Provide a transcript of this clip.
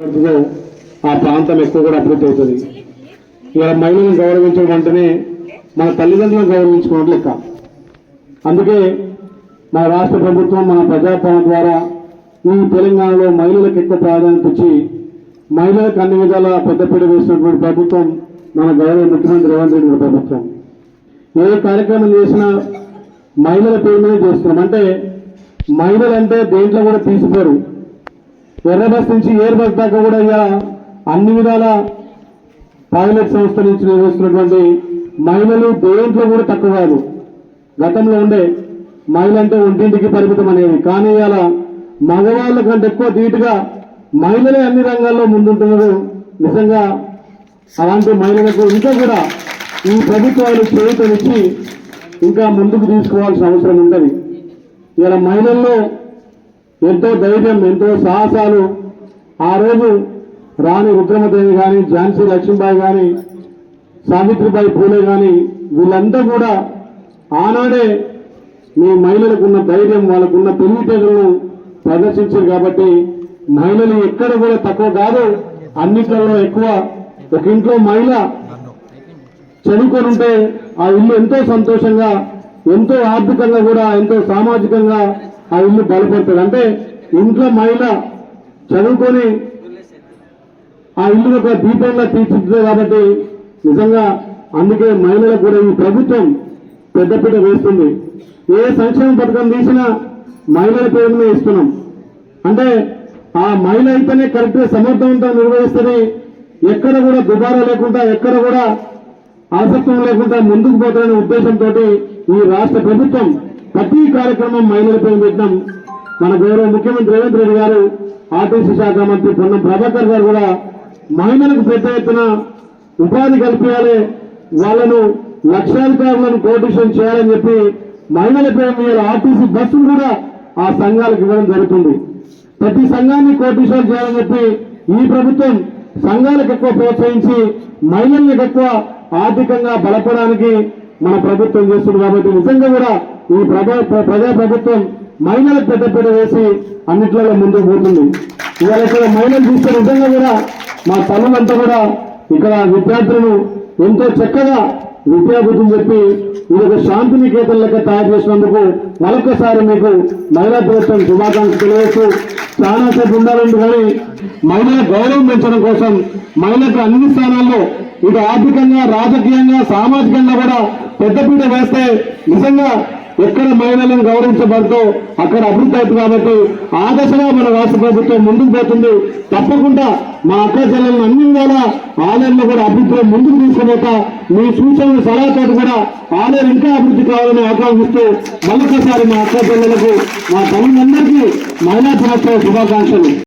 ఆ ప్రాంతం ఎక్కువ కూడా అభివృద్ధి అవుతుంది. ఇవాళ మహిళలను గౌరవించడం అంటేనే మన తల్లిదండ్రులను గౌరవించుకోవడం లెక్క. అందుకే మన రాష్ట్ర ప్రభుత్వం మన ప్రజాపాలన ద్వారా ఈ తెలంగాణలో మహిళలకు ఎక్కువ ప్రాధాన్యత ఇచ్చి మహిళలకు అన్ని విధాల పెద్దపీట వేసినటువంటి ప్రభుత్వం మన గౌరవ ముఖ్యమంత్రి రేవంత్ రెడ్డి ప్రభుత్వం. ఏ కార్యక్రమం చేసినా మహిళల పేరు మీద చేస్తున్నాం అంటే మహిళలు అంటే దేంట్లో కూడా తీసిపోరు. ఎర్ర బస్ నుంచి ఎయిర్ బస్ దాకా కూడా ఇక అన్ని విధాల పైలట్ సంస్థ నుంచి నిర్వహిస్తున్నటువంటి మహిళలు దేంట్లో కూడా తక్కువ కాదు. గతంలో ఉండే మహిళ అంటే ఒంటింటికి పరిమితం అనేది కానీ అలా మగవాళ్ళ కంటే ఎక్కువ ధీటుగా మహిళలే అన్ని రంగాల్లో ముందుంటున్నారు. నిజంగా అలాంటి మహిళలకు ఇంకా కూడా ఈ ప్రభుత్వాలు చేయూతనిచ్చి ఇంకా ముందుకు తీసుకోవాల్సిన అవసరం ఉంటుంది. ఇలా మహిళల్లో ఎంతో ధైర్యం ఎంతో సాహసాలు. ఆ రోజు రాణి రుద్రమదేవి కానీ ఝాన్సీ లక్ష్మీబాయి కానీ సావిత్రిబాయి పూలే కానీ వీళ్ళంతా కూడా ఆనాడే మీ మహిళలకు ఉన్న ధైర్యం వాళ్ళకున్న తెలివితేటలను ప్రదర్శించారు కాబట్టి మహిళలు ఎక్కడ కూడా తక్కువ కాదు. అన్నిట్లలో ఎక్కువ ఒక ఇంట్లో మహిళ చదువుకొని ఉంటే ఆ ఇల్లు ఎంతో సంతోషంగా ఎంతో ఆర్థికంగా కూడా ఎంతో సామాజికంగా ఆ ఇల్లు బలపడుతుంది అంటే ఇంట్లో మహిళ చదువుకొని ఆ ఇల్లు ఒక దీపంగా తీర్చిదిద్దే కాబట్టి నిజంగా అందుకే మహిళలకు కూడా ఈ ప్రభుత్వం పెద్దపీట వేస్తుంది. ఏ సంక్షేమ పథకం తీసినా మహిళల పేరు మీద ఇస్తున్నాం. అంటే ఆ మహిళ అయితేనే కరెక్ట్గా సమర్థవంతంగా నిర్వహిస్తుంది ఎక్కడ కూడా దుబారా లేకుండా ఎక్కడ కూడా ఆసక్తం లేకుండా ముందుకు పోతారనే ఉద్దేశంతో ఈ రాష్ట్ర ప్రభుత్వం ప్రతి కార్యక్రమం మహిళలపై పెట్టినాం. మన గౌరవ ముఖ్యమంత్రి రేవంత్ రెడ్డి గారు ఆర్టీసీ శాఖ మంత్రి పొన్నం ప్రభాకర్ గారు కూడా మహిళలకు పెద్ద ఎత్తున ఉపాధి కల్పించాలి. వాళ్ళను లక్షాధికారులను కోటిషన్ చేయాలని చెప్పి మహిళలపై మీద ఆర్టీసీ బస్సులు కూడా ఆ సంఘాలకు ఇవ్వడం జరుగుతుంది. ప్రతి సంఘాన్ని కోటిషన్ చేయాలని చెప్పి ఈ ప్రభుత్వం సంఘాలకు ఎక్కువ ప్రోత్సహించి మహిళలకు ఎక్కువ ఆర్థికంగా బలపడానికి మన ప్రభుత్వం చేస్తుంది కాబట్టి నిజంగా కూడా ఈ ప్రజా ప్రజా ప్రభుత్వం మహిళలకు పెద్దపీట వేసి అన్నిట్లలో ముందుకు పోతుంది. ఇవాళ ఇక్కడ మహిళలు చూస్తే నిజంగా కూడా మా తల్లులంతా కూడా ఇక్కడ విద్యార్థులను ఎంతో చక్కగా విద్యాబుద్ధులు చెప్పి ఇది ఒక శాంతి నికేతన లెక్క తయారు చేసినందుకు మరొకసారి మీకు మహిళా దినోత్సవం శుభాకాంక్షలు తెలియజేస్తూ చాలా సేపు ఉండాలండి కానీ మహిళల గౌరవం పెంచడం కోసం మహిళలకు అన్ని స్థానాల్లో ఇటు ఆర్థికంగా రాజకీయంగా సామాజికంగా కూడా పెద్దపీట వేస్తే నిజంగా ఎక్కడ మహిళలను గౌరవించబడుతూ అక్కడ అభివృద్ధి అవుతుంది కాబట్టి ఆ దశగా మన రాష్ట్ర ప్రభుత్వం ముందుకు పోతుంది. తప్పకుండా మా అక్క చెల్లెలను అన్ని వేళ ఆలయంలో కూడా అభివృద్ధిలో ముందుకు తీసుకుపోతా. మీ సూచనలు సలహాతో కూడా ఆలయం ఇంకా అభివృద్ధి కావాలని ఆకాంక్షిస్తూ మరొకసారి మా అక్క చెల్లెలకు మా తల్లిదండ్రులకి మహిళా దినోత్సవ శుభాకాంక్షలు.